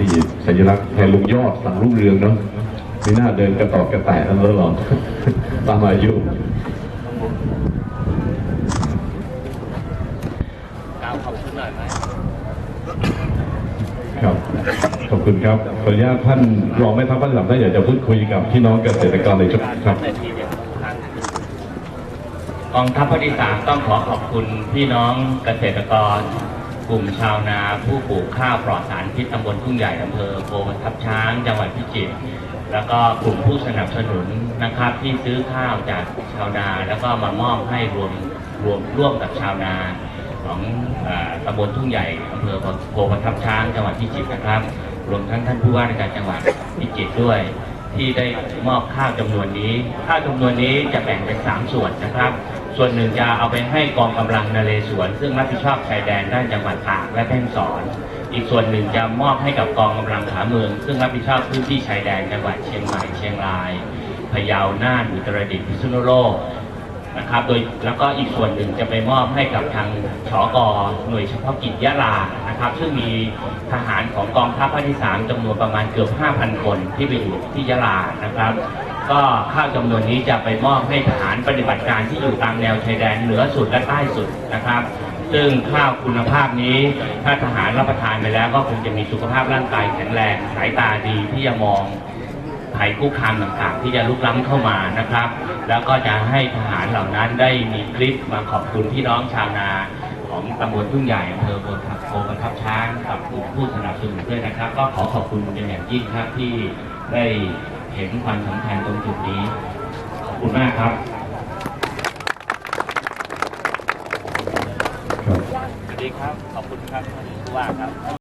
นี่สัญลักษณ์แทนลุงยอดสังรุ่งเรืองเนาะไม่น่าเดินกระตอกกระแตะแล้วหรอตามอายุกาวขอบคุณหน่อยไหมครับขอบคุณครับขออนุญาตท่านรองแม่ทัพภาคสามท่านอยากจะพูดคุยกับพี่น้องเกษตรกรในชุดครับในทีเดียวครับกองทัพภาคที่สามต้องขอขอบคุณพี่น้องเกษตรกร กลุ่มชาวนาผู้ปลูกข้าวปลอดสารพิษตำบลทุ่งใหญ่อำเภอโพธิ์ทับช้าง จังหวัดพิจิตรแล้วก็กลุ่มผู้สนับสนุนนะครับที่ซื้อข้าวจากชาวนาแล้วก็มามอบให้รวมรวมร่วมกับชาวนาของอตำบลทุ่งใหญ่อำเภอโพธิ์ทับช้าง จังหวัดพิจิตรนะครับ รวมทั้งท่านผู้ว่าราชการจังหวัดพิจิตรด้วย ที่ได้มอบข้าวจำนวนนี้ ข้าวจำนวนนี้จะแบ่งเป็น 3 ส่วนนะครับ ส่วนหนึ่งจะเอาไปให้กองกำลังนเรศวรซึ่งรับผิดชอบชายแดนด้านจังหวัดตากและแพร่งสอน อีกส่วนหนึ่งจะมอบให้กับกองกำลังขาเมือง ซึ่งรับผิดชอบพื้นที่ชายแดนจังหวัดเชียงใหม่เชียงรายพะเยาน่านอุตรดิตถ์พิษณุโลก นะครับ โดยแล้วก็อีกส่วนหนึ่งจะไปมอบให้กับทางชอกหน่วยเฉพาะกิจยะลานะครับ ซึ่งมีทหารของกองทัพภาคที่3จำนวนประมาณเกือบ 5,000 คนที่ไปอยู่ที่ยะลานะครับ ก็ข้าวจำนวนนี้จะไปมอบให้ทหารปฏิบัติการที่อยู่ตามแนวชายแดนเหนือสุดและใต้สุดนะครับซึ่งข้าวคุณภาพนี้ถ้าทหารรับประทานไปแล้วก็คงจะมีสุขภาพร่างกายแข็งแรงสายตาดีที่จะมอง ภัยคุกคามต่างๆ ที่จะลุกล้ำเข้ามานะครับ แล้วก็จะให้ทหารเหล่านั้นได้มีคลิปมาขอบคุณพี่น้องชาวนาของตำบลทุ่งใหญ่อำเภอโพธิ์ทับโพประทับช้างกับกลุ่มผู้สนับสนุนด้วยนะครับ ก็ขอขอบคุณเป็นอย่างยิ่งครับที่ได้เห็นความสำคัญตรงจุดนี้ ขอบคุณมากครับสวัสดีครับ ขอบคุณครับผู้ว่าครับ